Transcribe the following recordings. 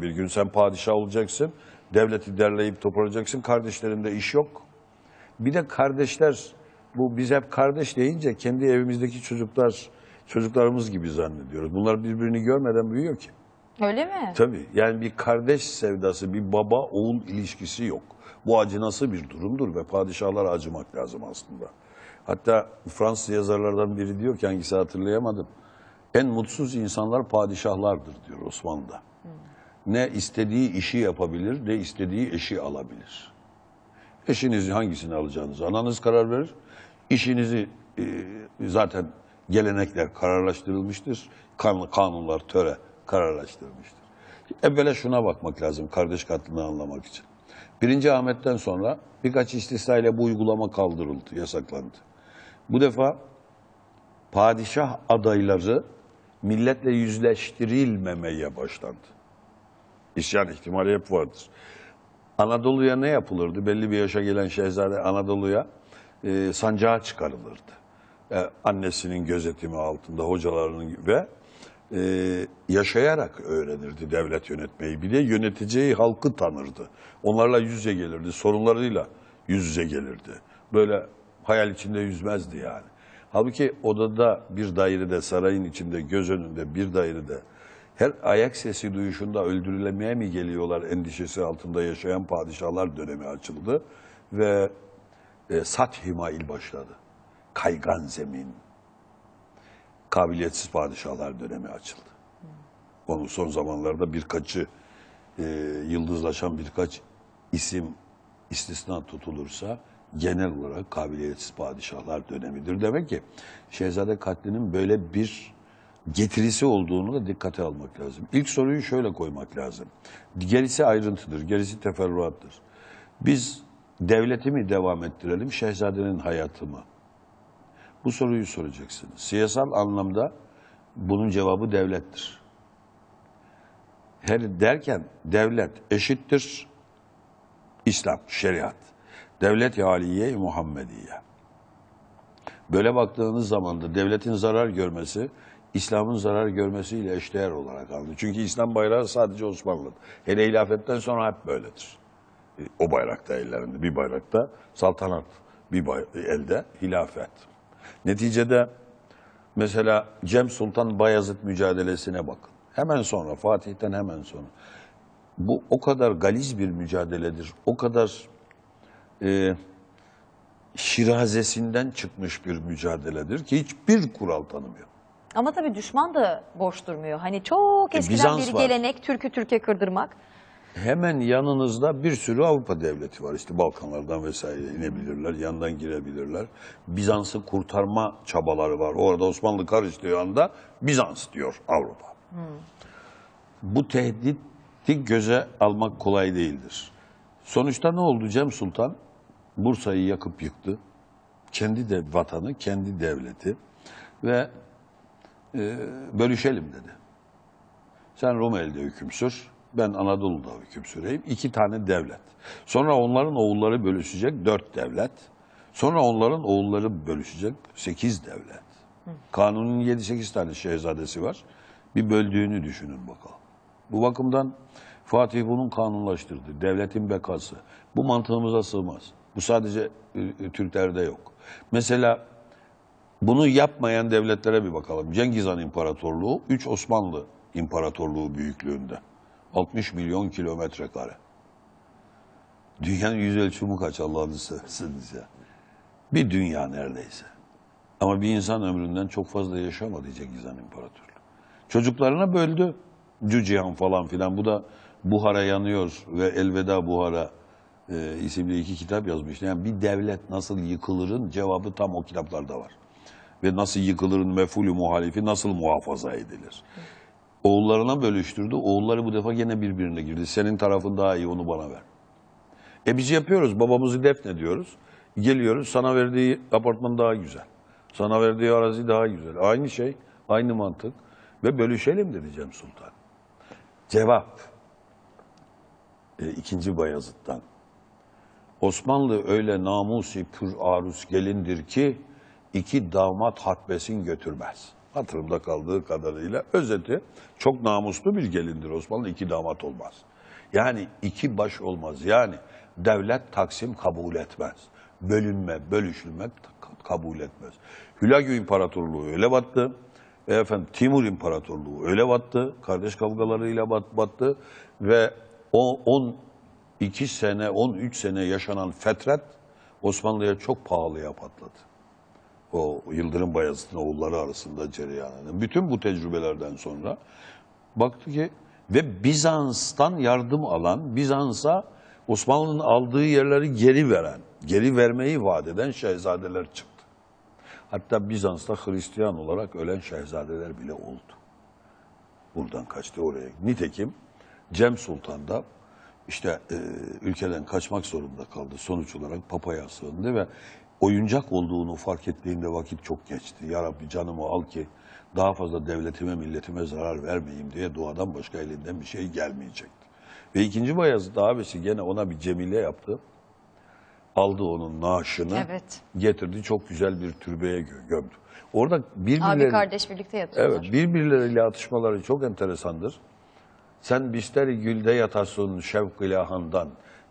Bir gün sen padişah olacaksın, devleti derleyip toparlayacaksın, kardeşlerinde iş yok. Bir de kardeşler, bu biz hep kardeş deyince kendi evimizdeki çocuklar, çocuklarımız gibi zannediyoruz. Bunlar birbirini görmeden büyüyor ki. Öyle mi? Tabii yani bir kardeş sevdası, bir baba oğul ilişkisi yok. Bu acınası bir durumdur ve padişahlara acımak lazım aslında. Hatta Fransız yazarlardan biri diyor ki hangisi hatırlayamadım. En mutsuz insanlar padişahlardır diyor Osmanlı'da. Ne istediği işi yapabilir ne istediği eşi alabilir. Eşinizi hangisini alacağınızı ananız karar verir. İşinizi e, zaten gelenekler kararlaştırılmıştır. Kan, kanunlar, töre kararlaştırılmıştır. Evvela şuna bakmak lazım kardeş katlını anlamak için. Birinci Ahmet'ten sonra birkaç istisnayla bu uygulama kaldırıldı, yasaklandı. Bu defa padişah adayları milletle yüzleştirilmemeye başlandı. İsyan ihtimali hep vardır. Anadolu'ya ne yapılırdı? Belli bir yaşa gelen şehzade Anadolu'ya e, sancağa çıkarılırdı. E, annesinin gözetimi altında hocalarının ve e, yaşayarak öğrenirdi devlet yönetmeyi. Bir de yöneteceği halkı tanırdı. Onlarla yüz yüze gelirdi, sorunlarıyla yüz yüze gelirdi. Böyle hayal içinde yüzmezdi yani. Halbuki odada bir dairede, sarayın içinde, göz önünde bir dairede her ayak sesi duyuşunda öldürülemeye mi geliyorlar endişesi altında yaşayan padişahlar dönemi açıldı ve e, Sat Himail başladı. Kaygan zemin, kabiliyetsiz padişahlar dönemi açıldı. Onun son zamanlarda birkaçı e, yıldızlaşan birkaç isim istisna tutulursa genel olarak kabiliyetsiz padişahlar dönemidir. Demek ki Şehzade katlinin böyle bir getirisi olduğunu da dikkate almak lazım. İlk soruyu şöyle koymak lazım. Gerisi ayrıntıdır, gerisi teferruattır. Biz devleti mi devam ettirelim, şehzadenin hayatı mı? Bu soruyu soracaksınız. Siyasal anlamda bunun cevabı devlettir. Her derken devlet eşittir İslam, şeriat. Devlet haliye Muhammediye. Böyle baktığınız zaman da devletin zarar görmesi İslam'ın zarar görmesiyle eşdeğer olarak aldı. Çünkü İslam bayrağı sadece Osmanlı'da. Hele hilafetten sonra hep böyledir. E, O bayrakta ellerinde, bir bayrakta saltanat, bir bay- elde hilafet. Neticede mesela Cem Sultan Bayezid mücadelesine bakın. Hemen sonra, Fatih'ten hemen sonra. Bu o kadar galiz bir mücadeledir. O kadar e, şirazesinden çıkmış bir mücadeledir ki hiçbir kural tanımıyor. Ama tabii düşman da boş durmuyor. Hani çok E, eskiden Bizans bir var. gelenek Türk'ü Türkiye kırdırmak. Hemen yanınızda bir sürü Avrupa devleti var. İşte Balkanlardan vesaire inebilirler, yandan girebilirler. Bizans'ı kurtarma çabaları var. Orada Osmanlı karıştığı anda Bizans diyor Avrupa. Bu tehdidi göze almak kolay değildir. Sonuçta ne oldu Cem Sultan? Bursa'yı yakıp yıktı. Kendi de vatanı, kendi devleti ve e, bölüşelim dedi. Sen Rumeli'de hüküm sür, ben Anadolu'da hüküm süreyim. İki tane devlet. Sonra onların oğulları bölüşecek dört devlet. Sonra onların oğulları bölüşecek sekiz devlet. Kanunun yedi sekiz tane şehzadesi var. Bir böldüğünü düşünün bakalım. Bu bakımdan Fatih bunun kanunlaştırdı. Devletin bekası. Bu mantığımıza sığmaz. Bu sadece e, e, Türklerde yok. Mesela bunu yapmayan devletlere bir bakalım. Cengiz Han İmparatorluğu 3 Osmanlı İmparatorluğu büyüklüğünde. 60 milyon kilometre kare. Dünyanın yüz ölçümü kaç Allah'ını seversiniz ya. Bir dünya neredeyse. Ama bir insan ömründen çok fazla yaşamadı Cengiz Han İmparatorluğu. Çocuklarına böldü. Cücihan falan filan. Bu da Buhara yanıyor ve Elveda Buhara e, isimli iki kitap yazmış. Yani bir devlet nasıl yıkılırın cevabı tam o kitaplarda var. Ve nasıl yıkılırın mefulü muhalifi nasıl muhafaza edilir. Oğullarına bölüştürdü. Oğulları bu defa gene birbirine girdi. Senin tarafın daha iyi onu bana ver. E biz yapıyoruz. Babamızı defnediyoruz. Geliyoruz sana verdiği apartman daha güzel. Sana verdiği arazi daha güzel. Aynı şey, aynı mantık. Ve bölüşelim dedi Cem Sultan. Cevap. E, ikinci Bayezid'den. Osmanlı öyle namusi pür arus gelindir ki iki damat hatbesin götürmez. Hatırımda kaldığı kadarıyla. Özeti çok namuslu bir gelindir Osmanlı. iki damat olmaz. Yani iki baş olmaz. Yani devlet taksim kabul etmez. Bölünme, bölüşülmek kabul etmez. Hülagü İmparatorluğu öyle battı. Efendim Timur İmparatorluğu öyle battı. Kardeş kavgalarıyla bat, battı. Ve o 12 sene, 13 sene yaşanan fetret Osmanlı'ya çok pahalıya patladı o Yıldırım Bayezid'in oğulları arasında cereyan eden. Bütün bu tecrübelerden sonra baktı ki ve Bizans'tan yardım alan, Bizans'a Osmanlı'nın aldığı yerleri geri veren, geri vermeyi vaat eden şehzadeler çıktı. Hatta Bizans'ta Hristiyan olarak ölen şehzadeler bile oldu. Buradan kaçtı oraya. Nitekim Cem Sultan da işte e, ülkeden kaçmak zorunda kaldı. Sonuç olarak papaya sığındı ve oyuncak olduğunu fark ettiğinde vakit çok geçti. Ya Rabbi canımı al ki daha fazla devletime, milletime zarar vermeyeyim diye duadan başka elinden bir şey gelmeyecekti. Ve ikinci Bayezid abisi gene ona bir cemile yaptı. Aldı onun naaşını, Evet. getirdi çok güzel bir türbeye gö- gömdü. Orada Abi birbirleri... kardeş birlikte yatıyorlar. Evet, birbirleriyle atışmaları çok enteresandır. Sen bisteri gülde yatasın şevk ilahandan.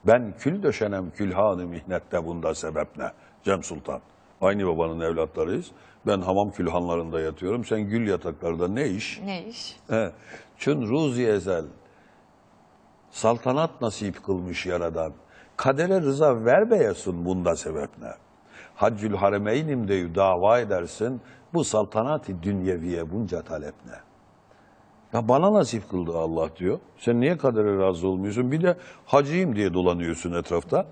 Ben kül döşenem külhanı mihnette bunda sebep ne? Cem Sultan. Aynı babanın evlatlarıyız. Ben hamam külhanlarında yatıyorum. Sen gül yataklarda ne iş? Ne iş? He. Çün ruzi ezel saltanat nasip kılmış yaradan. Kadere rıza vermeyesin bunda sebep ne? Haccül haremeynim deyü dava edersin. Bu saltanati dünyeviye bunca talep ne? Ya bana nasip kıldı Allah diyor. Sen niye kadere razı olmuyorsun? Bir de hacıyım diye dolanıyorsun etrafta.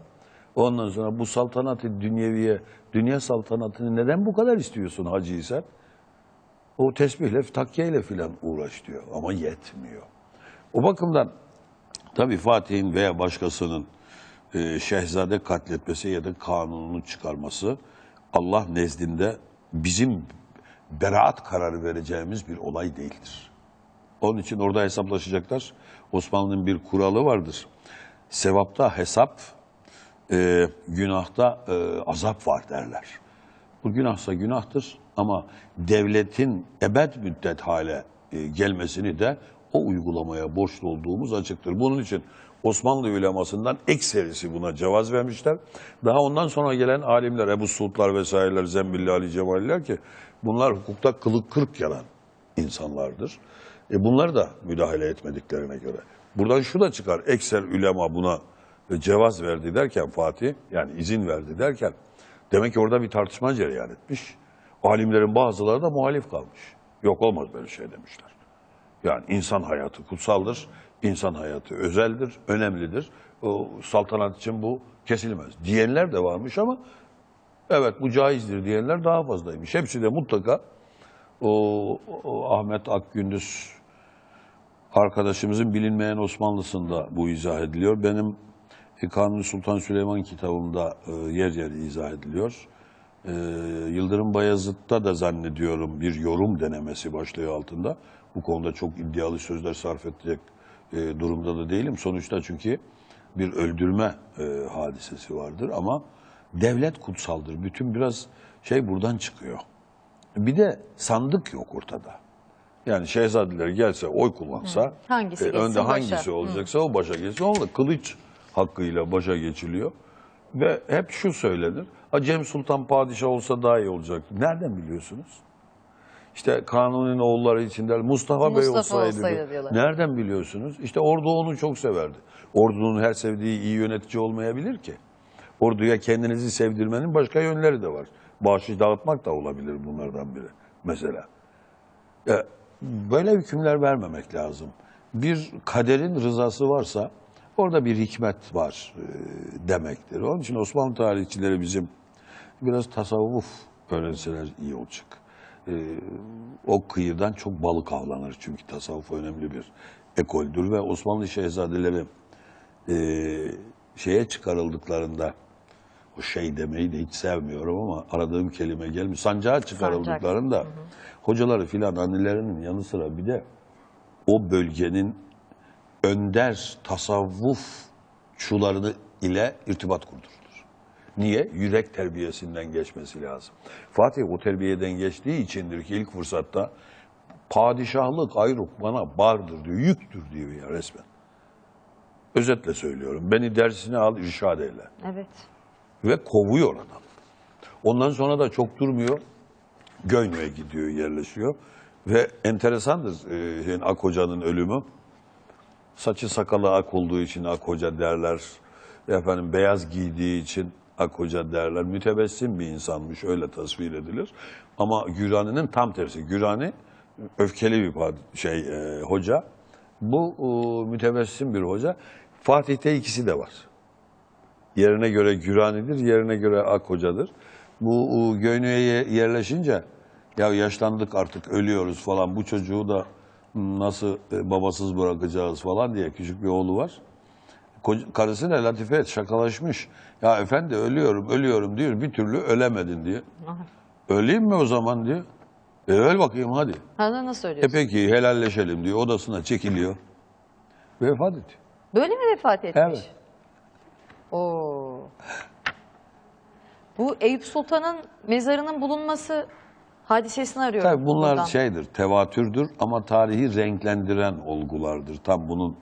Ondan sonra bu saltanatı dünyeviye, dünya saltanatını neden bu kadar istiyorsun hacıysan? O tesbihle, takkiyeyle filan uğraş diyor ama yetmiyor. O bakımdan tabii Fatih'in veya başkasının e, şehzade katletmesi ya da kanununu çıkarması Allah nezdinde bizim beraat kararı vereceğimiz bir olay değildir. Onun için orada hesaplaşacaklar. Osmanlı'nın bir kuralı vardır. Sevapta hesap, e, günahta e, azap var derler. Bu günahsa günahtır ama devletin ebed müddet hale e, gelmesini de o uygulamaya borçlu olduğumuz açıktır. Bunun için Osmanlı ulemasından ekserisi buna cevaz vermişler. Daha ondan sonra gelen alimler, Ebu Suudlar vesaireler, Zembilli Ali Cemaliler ki bunlar hukukta kılık kırk yalan insanlardır. E bunlar da müdahale etmediklerine göre. Buradan şu da çıkar, ekser ülema buna cevaz verdi derken Fatih, yani izin verdi derken demek ki orada bir tartışma cereyan etmiş. Alimlerin bazıları da muhalif kalmış. Yok olmaz böyle şey demişler. Yani insan hayatı kutsaldır, insan hayatı özeldir, önemlidir. O saltanat için bu kesilmez. Diyenler de varmış ama evet bu caizdir diyenler daha fazlaymış. Hepsi de mutlaka o, o Ahmet Akgündüz arkadaşımızın bilinmeyen Osmanlısında bu izah ediliyor. Benim e, Kanuni Sultan Süleyman kitabımda e, yer yer izah ediliyor. E, Yıldırım Bayezid'de de zannediyorum bir yorum denemesi başlığı altında. Bu konuda çok iddialı sözler sarf edecek e, durumda da değilim. Sonuçta çünkü bir öldürme hadisesi vardır ama devlet kutsaldır. Bütün biraz şey buradan çıkıyor. Bir de sandık yok ortada. Yani şehzadeler gelse oy kullansa Hangisi e, önde başa. hangisi olacaksa o başa geçsin. Onunla kılıç hakkıyla başa geçiliyor. Ve hep şu söylenir. Cem Sultan padişah olsa daha iyi olacak. Nereden biliyorsunuz? İşte Kanuni'nin oğulları içinde Mustafa, Bey Mustafa olsaydı. olsaydı diyorlar. Nereden biliyorsunuz? İşte ordu onu çok severdi. Ordunun her sevdiği iyi yönetici olmayabilir ki. Orduya kendinizi sevdirmenin başka yönleri de var. Bağışı dağıtmak da olabilir bunlardan biri mesela. E, böyle hükümler vermemek lazım. Bir kaderin rızası varsa orada bir hikmet var e, demektir. Onun için Osmanlı tarihçileri bizim biraz tasavvuf öğrenseler iyi olacak. E, o kıyıdan çok balık avlanır çünkü tasavvuf önemli bir ekoldür ve Osmanlı şehzadeleri e, şeye çıkarıldıklarında o şey demeyi de hiç sevmiyorum ama aradığım kelime gelmiyor. Sancağa çıkarıldıklarında hocaları filan annelerinin yanı sıra bir de o bölgenin önder tasavvufçuları ile irtibat kurdurulur. Niye? Yürek terbiyesinden geçmesi lazım. Fatih o terbiyeden geçtiği içindir ki ilk fırsatta padişahlık ayrık bana bardır diyor, yüktür diyor ya resmen. Özetle söylüyorum. Beni dersine al, irşad eyle. Evet. Ve kovuyor adam. Ondan sonra da çok durmuyor. Göynü'ye gidiyor, yerleşiyor. Ve enteresandır e, Ak Hoca'nın ölümü. Saçı sakalı ak olduğu için Ak Hoca derler. Efendim beyaz giydiği için Ak Hoca derler. Mütebessim bir insanmış, öyle tasvir edilir. Ama Gürani'nin tam tersi. Gürani öfkeli bir şey e, hoca. Bu e, mütebessim bir hoca. Fatih'te ikisi de var. Yerine göre Gürani'dir, yerine göre Ak Hoca'dır. Bu e, Göynü'ye yerleşince ya yaşlandık artık ölüyoruz falan bu çocuğu da nasıl e, babasız bırakacağız falan diye küçük bir oğlu var. Koca- Karısı da Latife şakalaşmış. Ya efendi ölüyorum ölüyorum diyor bir türlü ölemedin diye. Öleyim mi o zaman diyor. E öl bakayım hadi. Ha, nasıl E söylüyorsun? peki helalleşelim diyor odasına çekiliyor. Vefat ediyor. Böyle mi vefat etmiş? Evet. Oo. Bu Eyüp Sultan'ın mezarının bulunması hadisesini arıyorum. Tabii bunlar buradan. şeydir, tevatürdür ama tarihi renklendiren olgulardır. Tam bunun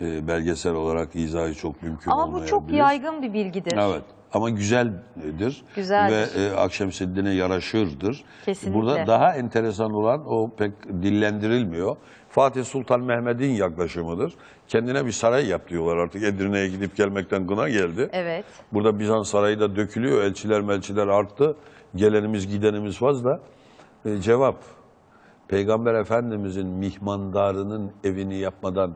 e, belgesel olarak izahı çok mümkün Ama bu çok olmayabilir. yaygın bir bilgidir. Evet ama güzeldir. Güzeldir. Ve e, Akşemseddin'e yaraşırdır. Kesinlikle. Burada daha enteresan olan o pek dillendirilmiyor. Fatih Sultan Mehmet'in yaklaşımıdır. Kendine bir saray yap diyorlar artık. Edirne'ye gidip gelmekten gına geldi. Evet. Burada Bizans sarayı da dökülüyor. Elçiler melçiler arttı. Gelenimiz gidenimiz fazla. E, cevap. Peygamber Efendimizin mihmandarının evini yapmadan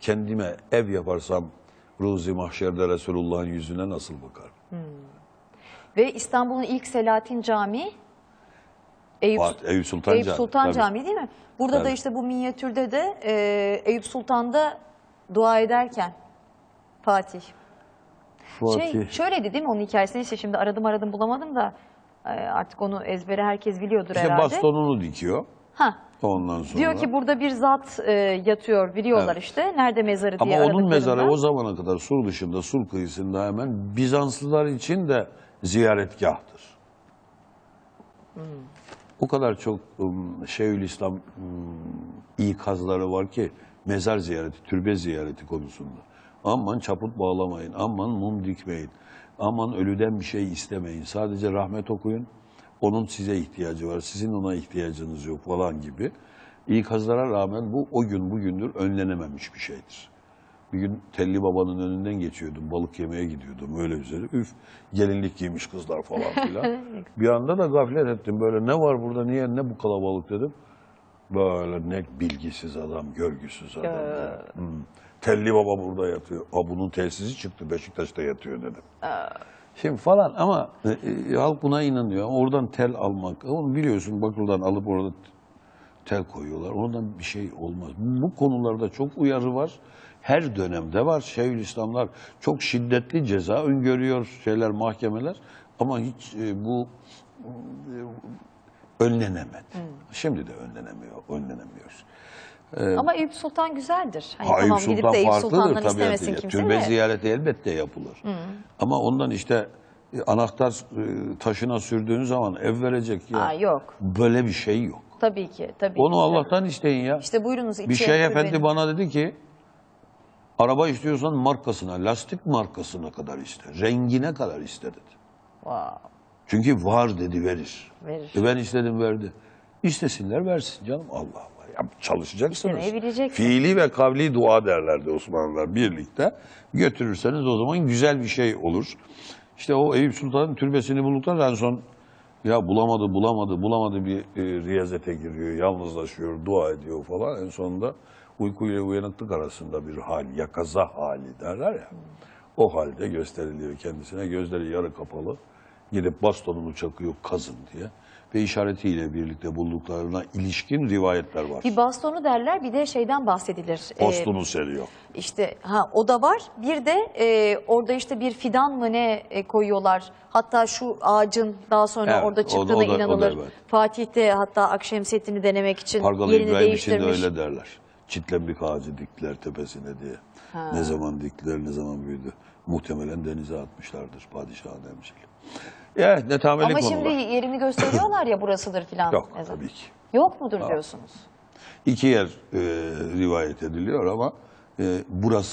kendime ev yaparsam Ruzi Mahşer'de Resulullah'ın yüzüne nasıl bakar? Ve İstanbul'un ilk Selahattin Camii Eyüp, Fatih- Eyüp Sultan Eyüp Sultan tabii. Camii değil mi? Burada da Tabii. işte bu minyatürde de e, Eyüp Sultan'da dua ederken Fatih. Şey, şöyleydi değil mi onun hikayesi? Neyse şimdi aradım aradım bulamadım da artık onu ezbere herkes biliyordur işte herhalde. bastonunu dikiyor. Ha, Ondan sonra. diyor ki burada bir zat e, yatıyor biliyorlar Evet. işte. Nerede mezarı Ama diye onun mezarı o zamana kadar sur dışında, sur kıyısında hemen Bizanslılar için de ziyaretgahtır. O kadar çok um, Şeyhülislam um, ikazları var ki mezar ziyareti, türbe ziyareti konusunda. Aman çaput bağlamayın, aman mum dikmeyin, aman ölüden bir şey istemeyin. Sadece rahmet okuyun. Onun size ihtiyacı var, sizin ona ihtiyacınız yok falan gibi. İkazlara rağmen bu o gün bugündür önlenememiş bir şeydir. Bir gün Telli Baba'nın önünden geçiyordum. Balık yemeye gidiyordum öyle üzere. Üf gelinlik giymiş kızlar falan filan. bir anda da gaflet ettim. Böyle ne var burada niye ne bu kalabalık dedim. Böyle ne bilgisiz adam, görgüsüz adam. Hmm. Telli Baba burada yatıyor. Aa, bunun tesisi çıktı Beşiktaş'ta yatıyor dedim. Şimdi falan ama e, e, halk buna inanıyor. Oradan tel almak, onu biliyorsun bakırdan alıp orada tel koyuyorlar. Oradan bir şey olmaz. Bu konularda çok uyarı var. Her dönemde var. Şeyhülislamlar çok şiddetli ceza öngörüyor şeyler, mahkemeler. Ama hiç e, bu e, önlenemedi. Şimdi de önlenemiyor, önlenemiyor. Ama Eyüp Sultan güzeldir. Hani Ha, tamam Eyüp gidip Sultan de Eyüp Sultan'dan tabii. istemesin kimse Türbe de. ziyareti elbette yapılır. Ama ondan işte e, anahtar e, taşına sürdüğün zaman ev verecek ya. Aa, yok. Böyle bir şey yok. Tabii ki. Tabii Onu ki. Allah'tan isteyin ya. İşte buyurunuz bir şey efendi benim. bana dedi ki araba istiyorsan markasına, lastik markasına kadar iste. Rengine kadar iste dedi. Wow. Çünkü var dedi verir. Verir. E ben istedim verdi. İstesinler versin canım Allah Allah. Çalışacaksınız. Fiili ve kavli dua derlerdi Osmanlılar birlikte. Götürürseniz o zaman güzel bir şey olur. İşte o Eyüp Sultan'ın türbesini bulduktan en son ya bulamadı bulamadı bulamadı bir e, riyazete giriyor, yalnızlaşıyor, dua ediyor falan. En sonunda uykuyla uyanıklık arasında bir hal, yakaza hali derler ya. O halde gösteriliyor kendisine. Gözleri yarı kapalı. Gidip bastonunu çakıyor kazın diye. Ve işaretiyle birlikte bulduklarına ilişkin rivayetler var. Bir bastonu derler bir de şeyden bahsedilir. Ee, Postunu seriyor. işte ha o da var. Bir de e, orada işte bir fidan mı ne e, koyuyorlar. Hatta şu ağacın daha sonra Evet, orada o da- çıktığına o da- o da inanılır. evet. Fatih de hatta Akşemseddin'i denemek için Pargalı yerini İbrahim için de değiştirmiş. öyle derler. çitlenbik ağacı diktiler tepesine diye. Ne zaman diktiler, ne zaman büyüdü. Muhtemelen denize atmışlardır padişahın emciyle. Ya netameli Ama şimdi yerini gösteriyorlar ya burasıdır filan. Yok Ne zaman? tabii ki. Yok mudur diyorsunuz? İki yer e, rivayet ediliyor ama e, burası